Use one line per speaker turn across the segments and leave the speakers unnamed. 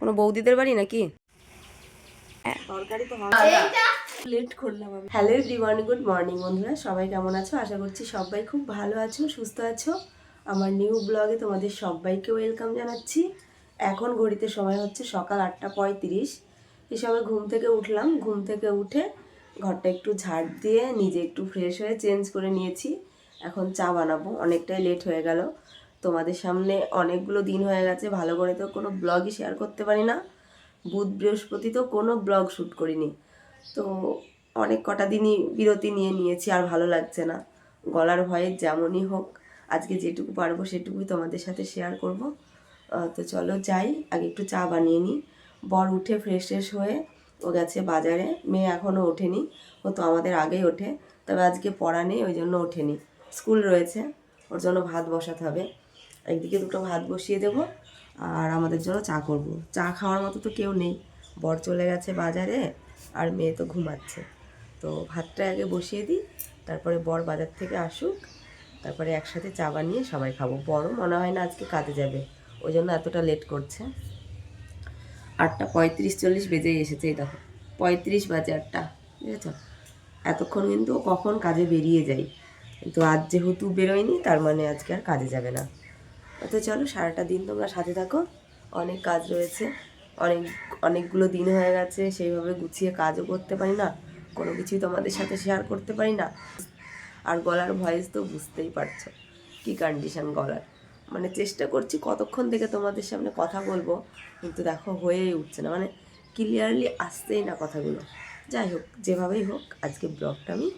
কোনো বৌদিদের বাড়ি নাকি? লেট করলাম আমি। হ্যালো এভরিওয়ান গুড মর্নিং বন্ধুরা সবাই কেমন আছো? আশা করছি সবাই খুব ভালো আছো সুস্থ আছো। আমার নিউ ব্লগে তোমাদের সবাইকে ওয়েলকাম জানাচ্ছি। এখন ঘড়িতে সময় হচ্ছে সকাল আটটা পঁয়ত্রিশ। এই সময় ঘুম থেকে উঠলাম। ঘুম থেকে উঠে ঘরটা একটু ঝাড় দিয়ে নিজে একটু ফ্রেশ হয়ে চেঞ্জ করে নিয়েছি। এখন চা বানাবো। অনেকটাই লেট হয়ে গেল। তোমাদের সামনে অনেকগুলো দিন হয়ে গেছে, ভালো করে তো কোনো ব্লগই শেয়ার করতে পারি না। বুধ, বৃহস্পতি তো কোনো ব্লগ শ্যুট করিনি। তো অনেক কটা দিনই বিরতি নিয়ে নিয়েছি, আর ভালো লাগছে না। গলার ভয়ে যেমনই হোক, আজকে যেটুকু পারব সেটুকুই তোমাদের সাথে শেয়ার করব। তো চলো যাই, আগে একটু চা বানিয়ে নিই। বর উঠে ফ্রেশ ফ্রেশ হয়ে ও গেছে বাজারে, মেয়ে এখনও ওঠেনি, ও তো আমাদের আগেই ওঠে। তবে আজকে পড়া নেই, ওই জন্য ওঠেনি। স্কুল রয়েছে, ওর জন্য ভাত বসাতে হবে। একদিকে দুটো ভাত বসিয়ে দেবো আর আমাদের জন্য চা করব। চা খাওয়ার মতো তো কেউ নেই। বর চলে গেছে বাজারে আর মেয়ে তো ঘুমাচ্ছে। তো ভাতটা আগে বসিয়ে দিই, তারপরে বর বাজার থেকে আসুক, তারপরে একসাথে চা বানিয়ে সবাই খাব। বড় মনে হয় না আজকে কাজে যাবে, ওই জন্য এতটা লেট করছে। আটটা পঁয়ত্রিশ চল্লিশ বেজেই এসেছে এই দেখো, পঁয়ত্রিশ বাজে আটটা, বুঝেছ? এতক্ষণ কিন্তু কখন কাজে বেরিয়ে যাই কিন্তু আজ যেহেতু বেরোয়নি, তার মানে আজকে আর কাজে যাবে না। তো চলো, সারাটা দিন তোমরা সাথে থাকো। অনেক কাজ রয়েছে। অনেক, অনেকগুলো দিন হয়ে গেছে, সেইভাবে গুছিয়ে কাজও করতে পারি না। কোনো কিছুই তোমাদের সাথে শেয়ার করতে পারি না। আর গলার ভয়েস তো বুঝতেই পারছ, কী কন্ডিশন গলার। মানে চেষ্টা করছি কতক্ষণ থেকে তোমাদের সামনে কথা বলব, কিন্তু দেখো হয়েই উঠছে না। মানে ক্লিয়ারলি আসতেই না কথাগুলো। যাই হোক, যেভাবেই হোক, আজকে ব্লগটা আমি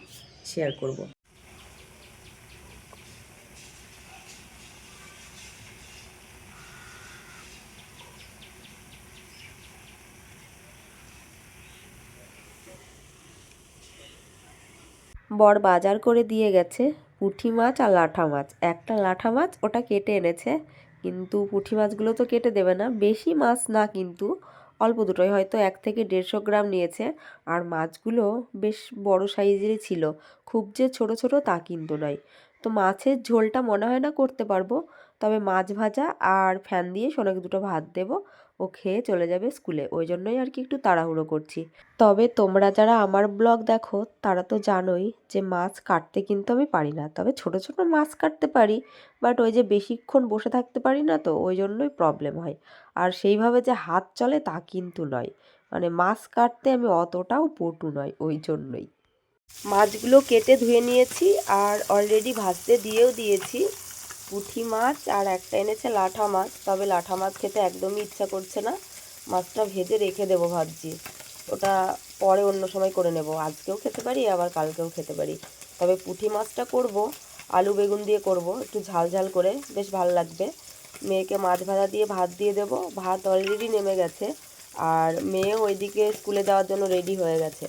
শেয়ার করব। বর বাজার করে দিয়ে গেছে পুঁটি মাছ আর লাঠা মাছ। একটা লাঠা মাছ ওটা কেটে এনেছে, কিন্তু পুঁটি মাছগুলো তো কেটে দেবে না। বেশি মাছ না কিন্তু, অল্প দুটোই। হয়তো এক থেকে দেড়শো গ্রাম নিয়েছে। আর মাছগুলো বেশ বড় সাইজেরই ছিল। খুব যে ছোট ছোট তা কিন্তু নয়। তো মাছের ঝোলটা মনে হয় না করতে পারব। তবে মাছ ভাজা আর ফ্যান দিয়ে সোনাকে দুটো ভাত দেবো। ও খেয়ে চলে যাবে স্কুলে। ওই জন্যই আর কি একটু তাড়াহুড়ো করছি। তবে তোমরা যারা আমার ব্লগ দেখো, তারা তো জানোই যে মাছ কাটতে কিন্তু আমি পারি না। তবে ছোট ছোট মাছ কাটতে পারি বাট ওই যে বেশিক্ষণ বসে থাকতে পারি না তো, ওই জন্যই প্রবলেম হয়। আর সেইভাবে যে হাত চলে তা কিন্তু নয়। মানে মাছ কাটতে আমি অতটাও পটু নয়, ওই জন্যই। মাছগুলো কেটে ধুয়ে নিয়েছি, আর অলরেডি ভাজতে দিয়েও দিয়েছি। পুঁটি মাছ আর একটা এনেছে লাঠা মাছ। তবে লাঠা মাছ খেতে একদমই ইচ্ছা করছে না। মাছটা ভেজে রেখে দেবো ভাবছি। ওটা পরে অন্য সময় করে নেব। আজকেও খেতে পারি, আবার কালকেও খেতে পারি। তবে পুঁটি মাছটা করব, আলু বেগুন দিয়ে করব, একটু ঝাল ঝাল করে। বেশ ভালো লাগবে। মেয়েকে মাছ ভাজা দিয়ে ভাত দিয়ে দেবো। ভাত অলরেডি নেমে গেছে। আর মেয়ে ওইদিকে স্কুলে যাওয়ার জন্য রেডি হয়ে গেছে।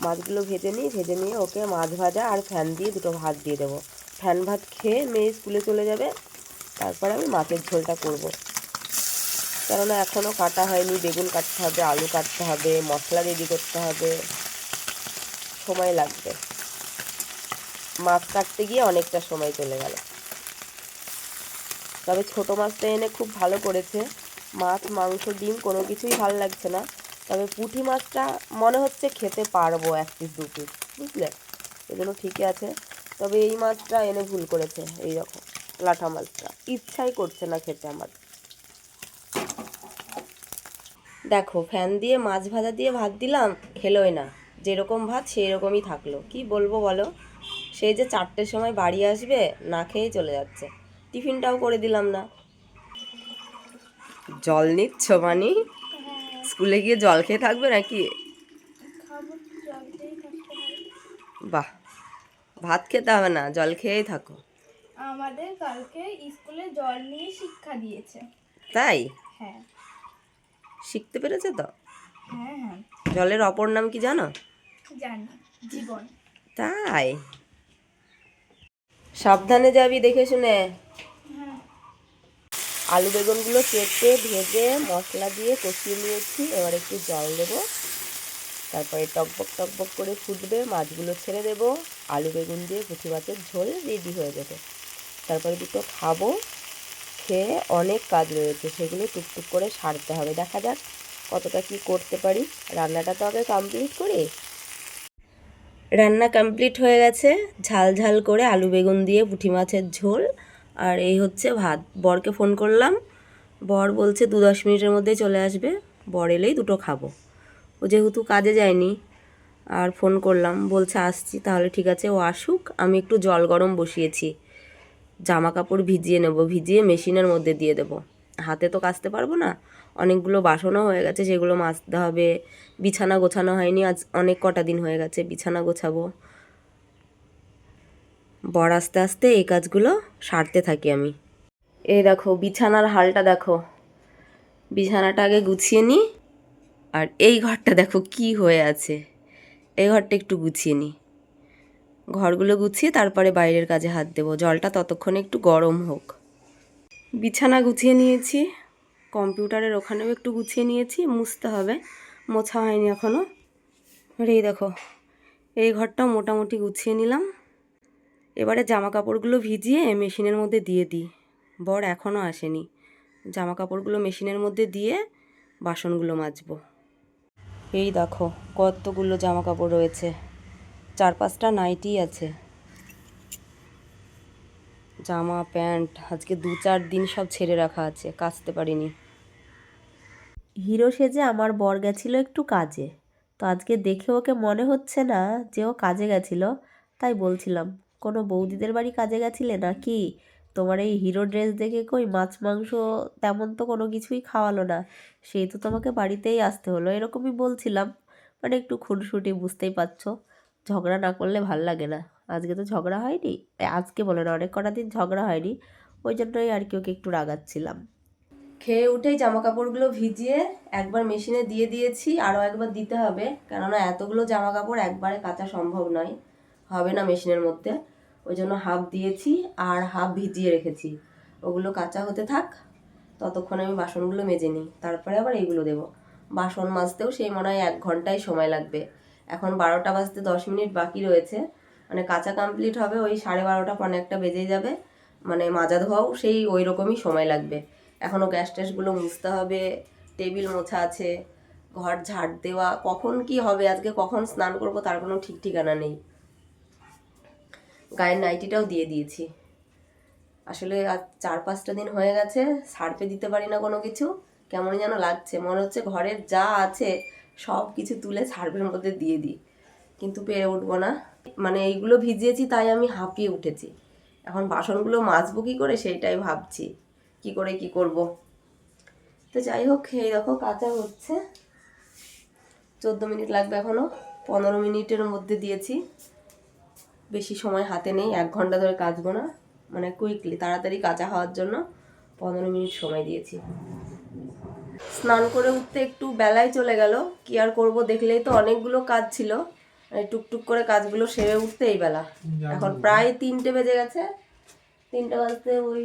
মাছগুলো ভেজে নিই, ভেজে নিয়ে ওকে মাছ ভাজা আর ফ্যান দিয়ে দুটো ভাত দিয়ে দেবো। ফ্যান ভাত খেয়ে মেয়ে স্কুলে চলে যাবে। তারপর আমি মাছের ঝোলটা করব। কেননা এখনও কাটা হয়নি, বেগুন কাটতে হবে, আলু কাটতে হবে, মশলা রেডি করতে হবে। সময় লাগবে। মাছ কাটতে গিয়ে অনেকটা সময় চলে গেল। তবে ছোট মাছটা এনে খুব ভালো করেছে। মাছ, মাংস, ডিম কোনো কিছুই ভালো লাগছে না। তবে পুঁটি মাছটা মনে হচ্ছে খেতে পারব এক পিস দু পিস বুঝলে? এজন্য ঠিকই আছে। তবে এই মাছটা এনে ভুল করেছে এই রকম লাঠা মাছটা। ইচ্ছাই করছে না খেতে আমার। দেখো ফ্যান দিয়ে মাছ ভাজা দিয়ে ভাত দিলাম খেলোই না। যেরকম ভাত সেই রকমই থাকল। কি বলব বলো? সেই যে চারটের সময় বাড়ি আসবে না খেয়েই চলে যাচ্ছে। টিফিনটাও করে দিলাম না। জল নিচ্ছ মানি? স্কুলে গিয়ে জল খেয়ে থাকবে নাকি? ভাত খেতে হবে না জল খেয়েই থাকো।
আমাদের কালকে স্কুলে জল নিয়ে শিক্ষা দিয়েছে।
তাই?
হ্যাঁ।
শিখতে পেরেছে তো?
হ্যাঁ হ্যাঁ।
জলের অপর নাম কি জানো?
জানি জীবন।
তাই? সাবধানে যাবি দেখে শুনে।
হ্যাঁ।
আলু বেগুনগুলো কেটে ভেজে মশলা দিয়ে কষিয়ে নিয়েছি এবার একটু জল দেবো। তারপরে টকবক টকবক করে ফুটবে, মাছগুলো ছেড়ে দেবো। আলু বেগুন দিয়ে পুঁটি মাছের ঝোল রেডি হয়ে যাবে। তারপরে দুটো খাব। খেয়ে অনেক কাজ রয়েছে, সেগুলো টুকটুক করে সারতে হবে। দেখা যাক কতটা কি করতে পারি। রান্নাটা তো আগে কমপ্লিট করি। রান্না কমপ্লিট হয়ে গেছে। ঝাল ঝাল করে আলু বেগুন দিয়ে পুঁটি মাছের ঝোল। আর এই হচ্ছে ভাত। বরকে ফোন করলাম। বর বলছে দু দশ মিনিটের মধ্যে চলে আসবে। বর এলেই দুটো খাব। ও যেহেতু কাজে যায়নি, আর ফোন করলাম, বলছে আসছি, তাহলে ঠিক আছে, ও আসুক, আমি একটু জল গরম বসিয়েছি। জামা কাপড় ভিজিয়ে নেব, ভিজিয়ে মেশিনের মধ্যে দিয়ে দেবো। হাতে তো কাচতে পারব না, অনেকগুলো বাসনও হয়ে গেছে, সেগুলো মাজতে হবে। বিছানা গোছানো হয়নি, আজ অনেক কটা দিন হয়ে গেছে, বিছানা গোছাবো। বর আস্তে আস্তে এই কাজগুলো সারতে থাকি আমি। এই দেখো, বিছানার হালটা দেখো। বিছানাটা আগে গুছিয়ে নিই আর এই ঘরটা দেখো কি হয়ে আছে। এই ঘরটা একটু গুছিয়ে নিই ঘরগুলো গুছিয়ে তারপরে বাইরের কাজে হাত দেবো। জলটা ততক্ষণে একটু গরম হোক। বিছানা গুছিয়ে নিয়েছি। কম্পিউটারের ওখানেও একটু গুছিয়ে নিয়েছি। মুছতে হবে। মোছা হয়নি এখনও আর এই দেখো, এই ঘরটাও মোটামুটি গুছিয়ে নিলাম। এবারে জামা কাপড়গুলো ভিজিয়ে মেশিনের মধ্যে দিয়ে দিই। বর এখনও আসেনি। জামা কাপড়গুলো মেশিনের মধ্যে দিয়ে বাসনগুলো মাজবো। এই দেখো, কতগুলো জামা কাপড় রয়েছে। চার পাঁচটা নাইটি আছে। জামা, প্যান্ট, আজকে দু চার দিন সব ছেড়ে রাখা আছে, কাচতে পারিনি। হিরো সেজে আমার বর গেছিল একটু কাজে। তো আজকে দেখে ওকে মনে হচ্ছে না যে ও কাজে গেছিল, তাই বলছিলাম, কোনো বৌদিদের বাড়ি কাজে গেছিলে নাকি? তোমার এই হিরো ড্রেস দেখে কই মাছ, মাংস তেমন তো কোনো কিছুই খাওয়ালো না। সেই তো তোমাকে বাড়িতেই আসতে হলো, এরকমই বলছিলাম। মানে একটু খুনসুটি বুঝতেই পারছ। ঝগড়া না করলে ভালো লাগে না। আজকে তো ঝগড়া হয়নি। আজকে বলে না, অনেক কটা দিন ঝগড়া হয়নি। ওই জন্যই আর কি ওকে একটু রাগাচ্ছিলাম। খেয়ে উঠেই জামা কাপড়গুলো ভিজিয়ে একবার মেশিনে দিয়ে দিয়েছি, আরও একবার দিতে হবে। কেননা এতগুলো জামা কাপড় একবারে কাচা সম্ভব নয়। হবে না মেশিনের মধ্যে। ওই জন্য হাফ দিয়েছি আর হাফ ভিজিয়ে রেখেছি। ওগুলো কাঁচা হতে থাক, ততক্ষণ আমি বাসনগুলো মেজে নিই, তারপরে আবার এইগুলো দেবো। বাসন মাজতেও সেই মনে হয় এক ঘন্টাই সময় লাগবে। এখন বারোটা বাজতে দশ মিনিট বাকি রয়েছে মানে কাঁচা কমপ্লিট হবে ওই সাড়ে বারোটা পনেরো একটা বেজে যাবে। মানে মাজা ধোয়াও সেই ওই রকমই সময় লাগবে। এখনও গ্যাস ট্যাসগুলো মুছতে হবে, টেবিল মোছা আছে, ঘর ঝাড় দেওয়া, কখন কি হবে, আজকে কখন স্নান করব তার কোনো ঠিক ঠিকানা নেই। গায়ের নাইটিটাও দিয়ে দিয়েছি। আসলে আর চার পাঁচটা দিন হয়ে গেছে সার্পে দিতে পারি না কোনো কিছু। কেমন যেন লাগছে, মনে হচ্ছে ঘরের যা আছে সব কিছু তুলে সার্পের মধ্যে দিয়ে দিই। কিন্তু পেরে উঠবো না। মানে এইগুলো ভিজিয়েছি তাই আমি হাঁপিয়ে উঠেছি। এখন বাসনগুলো মাজবো কী করে সেইটাই ভাবছি। কি করে কি করব? তো যাই হোক, এই দেখো কাঁচা হচ্ছে। চোদ্দ মিনিট লাগবে এখনও পনেরো মিনিটের মধ্যে দিয়েছি। বেশি সময় হাতে নেই এক ঘণ্টা ধরে কাচবো না। মানে কুইকলি তাড়াতাড়ি কাঁচা হওয়ার জন্য পনেরো মিনিট সময় দিয়েছি। স্নান করে উঠতে একটু বেলায় চলে গেল। কি আর করব দেখলেই তো অনেকগুলো কাজ ছিল। মানে টুকটুক করে কাজগুলো সেরে উঠতে এই বেলা। এখন প্রায় তিনটে বেজে গেছে। তিনটে বাজতে ওই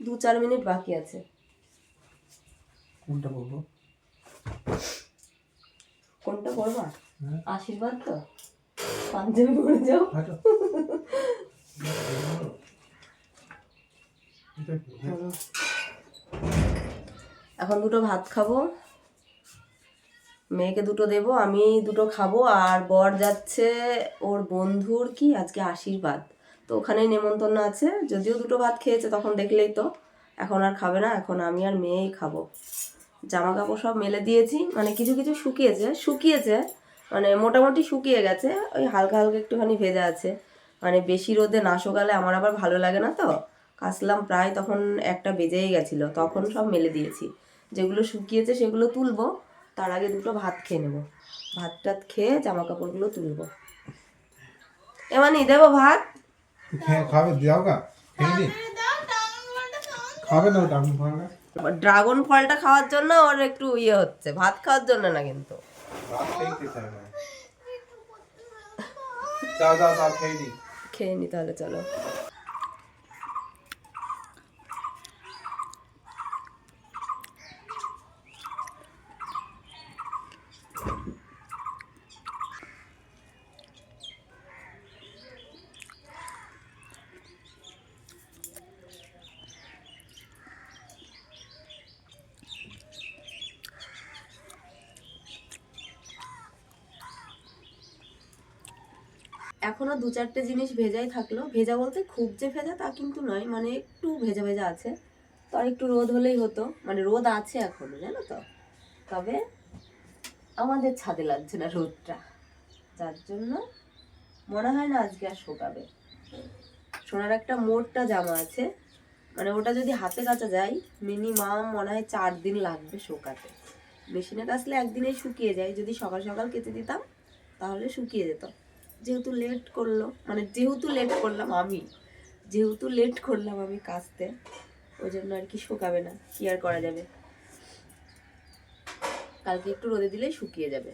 দু চার মিনিট বাকি আছে।
কোনটা বলব?
কোনটা করবা
হ্যাঁ।
আশীর্বাদ তো? পাঞ্জাবি পরে যাও। এখন দুটো ভাত খাব। মেয়েকে দুটো দেবো আমি দুটো খাব আর বর যাচ্ছে ওর বন্ধুর কি আজকে আশীর্বাদ। তো ওখানেই নেমন্তন্ন আছে। যদিও দুটো ভাত খেয়েছে তখন দেখলেই তো। এখন আর খাবে না এখন আমি আর মেয়েই খাব। জামা কাপড় সব মেলে দিয়েছি মানে কিছু কিছু শুকিয়েছে শুকিয়েছে। মানে মোটামুটি শুকিয়ে গেছে ওই হালকা হালকা একটুখানি ভেজা আছে। মানে বেশি রোদে না শুকালে আমার আবার ভালো লাগে না তো। কাচলাম প্রায় তখন একটা বেজেই গেছিল তখন সব মেলে দিয়েছি। যেগুলো শুকিয়েছে সেগুলো তুলবো তার আগে দুটো ভাত খেয়ে নেব। ভাত টাত খেয়ে জামা কাপড়গুলো তুলবো এমানি দেবো ভাত?
খাবে দাও গা। খাবে না ওটা আমি খাবে
ড্রাগন ফলটা খাওয়ার জন্য ওর একটু ইয়ে হচ্ছে ভাত খাওয়ার জন্য না কিন্তু।
ভাত খেয়ে চায় না দাও দাও দাও খেয়ে নি
খেয়ে নি তাহলে চলো এখনও দু চারটে জিনিস ভেজাই থাকল। ভেজা বলতে খুব যে ভেজা তা কিন্তু নয় মানে একটু ভেজা ভেজা আছে। তো একটু রোদ হলেই হতো মানে রোদ আছে এখনও, জানো তো? তবে আমাদের ছাদে লাগছে না রোদটা। যার জন্য মনে হয় না আজকে আর শোকাবে। সোনার একটা মোটটা জামা আছে মানে ওটা যদি হাতে কাচা যায় মিনিমাম মনে হয় চার দিন লাগবে শোকাতে। মেশিনে কাচলে একদিনেই শুকিয়ে যায়, যদি সকাল সকাল কেচে দিতাম, তাহলে শুকিয়ে যেত। যেহেতু লেট করল মানে যেহেতু লেট করলাম আমি, যেহেতু লেট করলাম আমি কাচতে ওই জন্য আর কি শুকাবে না, কি আর করা যাবে? কালকে একটু রোদে দিলেই শুকিয়ে যাবে।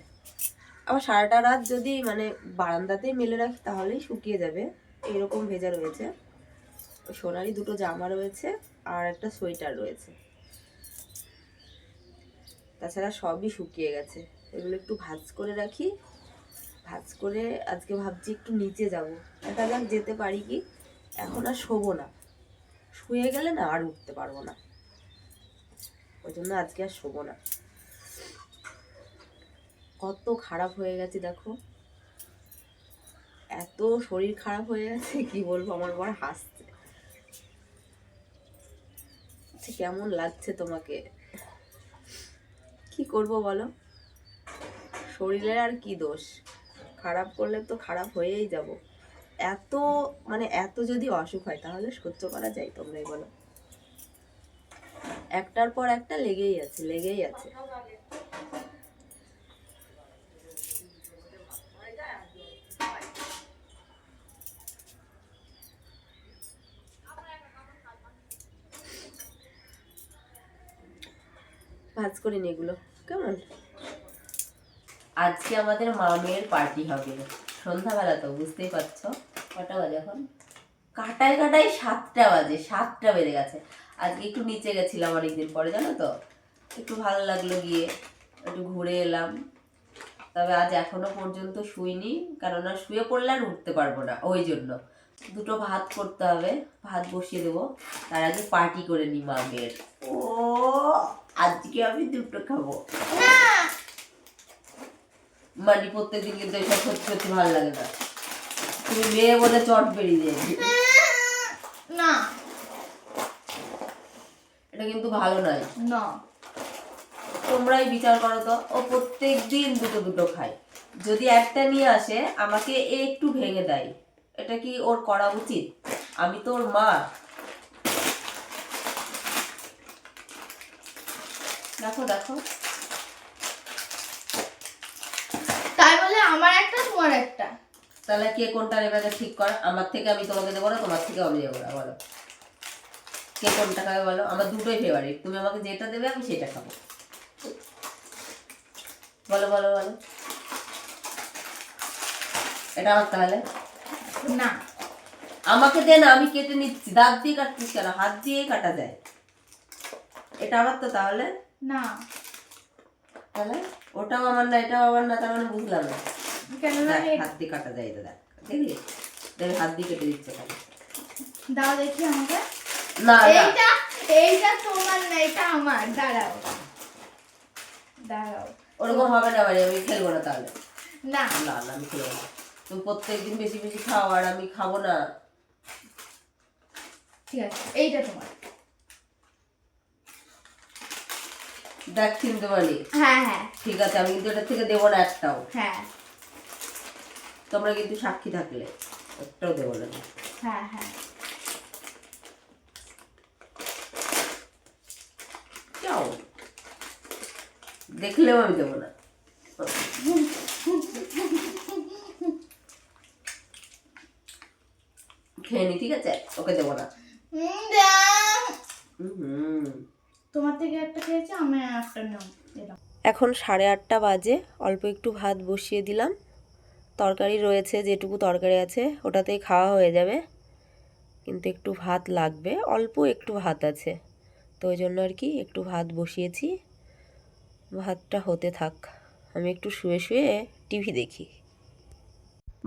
আবার সারাটা রাত যদি মানে বারান্দাতেই মেলে রাখি, তাহলেই শুকিয়ে যাবে। এরকম ভেজা রয়েছে। সোনালি দুটো জামা রয়েছে আর একটা সোয়েটার রয়েছে। তাছাড়া সবই শুকিয়ে গেছে। এগুলো একটু ভাজ করে রাখি। ভাজ করে আজকে ভাবছি একটু নিচে যাব। দেখা যাক যেতে পারি কি? এখন আর শোবো না। শুয়ে গেলে না আর উঠতে পারব না। ওই জন্য আজকে আর শোবো না। কত খারাপ হয়ে গেছে দেখো। এত শরীর খারাপ হয়ে গেছে কি বলব? আমার বর হাসছে। আচ্ছা, কেমন লাগছে তোমাকে? কি করব বলো? শরীরের আর কি দোষ? খারাপ করলে তো খারাপ হয়েই যাব। এত মানে এত যদি অসুখ হয়, তাহলে সহ্য করা যায় তোমরাই বলো। একটার পর একটা লেগেই আছে লেগেই আছে। ভাজ করে এগুলো, কেমন? আজকে আমাদের মা মামের পার্টি হবে। সন্ধ্যাবেলা তো বুঝতেই পারছ? কটা বাজে এখন? কাটায় কাটায় সাতটা বাজে সাতটা বেজে গেছে। আজকে একটু নিচে গেছিলাম অনেকদিন পরে জানো তো? একটু ভালো লাগল গিয়ে একটু ঘুরে এলাম। তবে আজ এখনও পর্যন্ত শুইনি কেননা শুয়ে পড়লে আর উঠতে পারব না ওই জন্য। দুটো ভাত করতে হবে ভাত বসিয়ে দেবো। তার আগে পার্টি করে নি মামের। ও আজকে আমি দুটো খাব। মানে প্রত্যেকদিন কিন্তু এসব সত্যি সত্যি ভালো লাগে না। তুমি মেয়ে বলে চট বেরিয়ে যায়।
না।
এটা কিন্তু ভালো নয়।
না।
তোমরাই বিচার করো তো ও প্রত্যেক দিন দুটো দুটো খায়। যদি একটা নিয়ে আসে আমাকে একটু ভেঙে দেয়। এটা কি ওর করা উচিত? আমি তো ওর মা। দেখো দেখো
তাই বলে আমার একটা তোমার একটা।
তাহলে কে কোনটা নেবে ঠিক কর। আমার থেকে আমি তোমাকে দেবো না তোমার থেকে আমি দেবো না বলো। কে কোনটা খাবে বলো? আমার দুটোই ফেভারিট তুমি আমাকে যেটা দেবে আমি সেটা খাব। বলো বলো বলো। এটা আমার তাহলে?
না।
আমাকে দে না আমি কেটে নিচ্ছি। দাঁত দিয়ে কাটছিস কেন? হাত দিয়েই কাটা যায়। এটা আমার তো তাহলে?
না।
তাহলে? ওটাও আমার না এটাও আমার না তার মানে বুঝলাম না।
কেন
হাত দিয়ে কাটা যায় এটা দেখ। দেখলি? দেখ হাত দিয়ে কেটে দিচ্ছে খালি
দাও দেখি আমাকে।
না
এইটা এইটা তোমার না এটা আমার। দাঁড়াও। দাঁড়াও।
ওরকম হবে না বাড়ি আমি খেলব না তাহলে।
না।
না না আমি খেলব না। তুমি প্রত্যেকদিন বেশি বেশি খাও আর আমি খাব না।
ঠিক আছে এইটা তোমার।
দেখ চিনতে পারি
হ্যাঁ হ্যাঁ।
ঠিক আছে আমি কিন্তু এটা থেকে দেবো না একটাও।
হ্যাঁ।
তোমরা কিন্তু সাক্ষী থাকলে একটাও দেবো না।
হ্যাঁ হ্যাঁ।
যাও। দেখলেও আমি দেবো না। খেয়ে নি ঠিক আছে? ওকে দেবো না।
হুম। তোমার থেকে একটা খেয়েছি, আমি একটা
এখন সাড়ে আটটা বাজে, অল্প একটু ভাত বসিয়ে দিলাম। তরকারি রয়েছে, যেটুকু তরকারি আছে, ওটাতেই খাওয়া হয়ে যাবে। কিন্তু একটু ভাত লাগবে, অল্প একটু ভাত আছে। তো ওই জন্য আর কি একটু ভাত বসিয়েছি। ভাতটা হতে থাক, আমি একটু শুয়ে শুয়ে টিভি দেখি।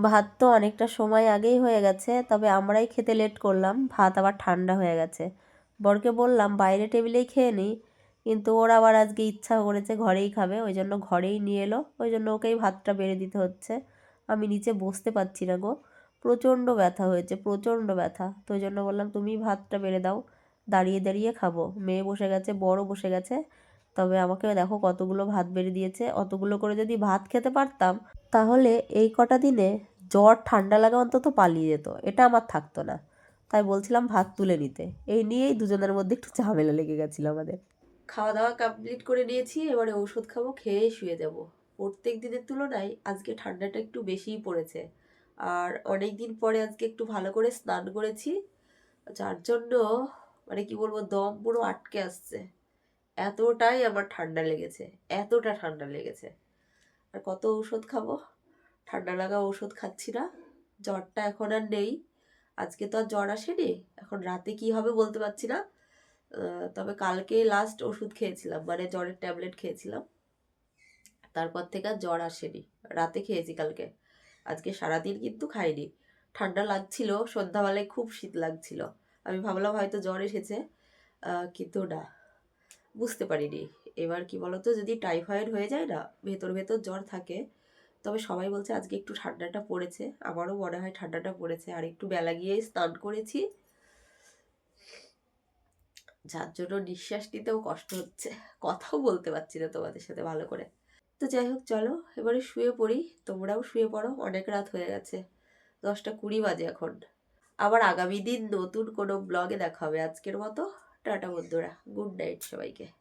ভাত তো অনেকটা সময় আগেই হয়ে গেছে, তবে আমরাই খেতে লেট করলাম, ভাত আবার ঠান্ডা হয়ে গেছে। বরকে বললাম, বাইরে টেবিলেই খেয়ে নিই। কিন্তু ওর আবার আজকে ইচ্ছা করেছে ঘরেই খাবে, ওই জন্য ঘরেই নিয়ে এলো। ওই জন্য ওকেই ভাতটা বেড়ে দিতে হচ্ছে। আমি নিচে বসতে পারছি না গো। প্রচণ্ড ব্যথা হয়েছে, প্রচণ্ড ব্যথা। তো ওই জন্য বললাম, তুমি ভাতটা বেড়ে দাও, দাঁড়িয়ে দাঁড়িয়ে খাব। মেয়ে বসে গেছে, বড় বসে গেছে। তবে আমাকে দেখো কতগুলো ভাত বেড়ে দিয়েছে। অতগুলো করে যদি ভাত খেতে পারতাম, তাহলে এই কটা দিনে জ্বর ঠান্ডা লাগা অন্তত পালিয়ে যেত। এটা আমার থাকতো না। তাই বলছিলাম ভাত তুলে নিতে। এই নিয়েই দুজনের মধ্যে একটু ঝামেলা লেগে গেছিল আমাদের। খাওয়া দাওয়া কমপ্লিট করে নিয়েছি, এবারে ওষুধ খাব, খেয়ে শুয়ে যাব। প্রত্যেক দিনের তুলনায় আজকে ঠান্ডাটা একটু বেশিই পড়েছে। আর অনেক দিন পরে আজকে একটু ভালো করে স্নান করেছি, যার জন্য মানে কি বলব, দম পুরো আটকে আসছে। এতটাই আমার ঠান্ডা লেগেছে, এতটা ঠান্ডা লেগেছে। আর কত ঔষধ খাব? ঠান্ডা লাগা ওষুধ খাচ্ছি না। জ্বরটা এখন আর নেই। আজকে তো আর জ্বর আসেনি, এখন রাতে কি হবে বলতে পারছি না। তবে কালকে লাস্ট ওষুধ খেয়েছিলাম মানে জ্বরের ট্যাবলেট খেয়েছিলাম। তারপর থেকে আর জ্বর আসেনি, রাতে খেয়েছি কালকে। আজকে সারাদিন কিন্তু খাইনি, ঠান্ডা লাগছিল, সন্ধ্যাবেলায় খুব শীত লাগছিল। আমি ভাবলাম হয়তো জ্বর এসেছে কিন্তু না, বুঝতে পারিনি। এবার কি বলতো, যদি টাইফয়েড হয়ে যায় না, ভেতর ভেতর জ্বর থাকে তবে সবাই বলছে আজকে একটু ঠান্ডাটা পড়েছে। আমারও মনে হয় ঠান্ডাটা পড়েছে। আর একটু বেলা গিয়ে স্নান করেছি। যার জন্য নিঃশ্বাস নিতেও কষ্ট হচ্ছে। কথাও বলতে পারছি না তোমাদের সাথে ভালো করে। তো যাই হোক, চলো এবারে শুয়ে পড়ি। তোমরাও শুয়ে পড়ো। অনেক রাত হয়ে গেছে। দশটা কুড়ি বাজে এখন। আবার আগামী দিন নতুন কোনো ব্লগে দেখা হবে। আজকের মতো টাটা বন্ধুরা। গুড নাইট সবাইকে।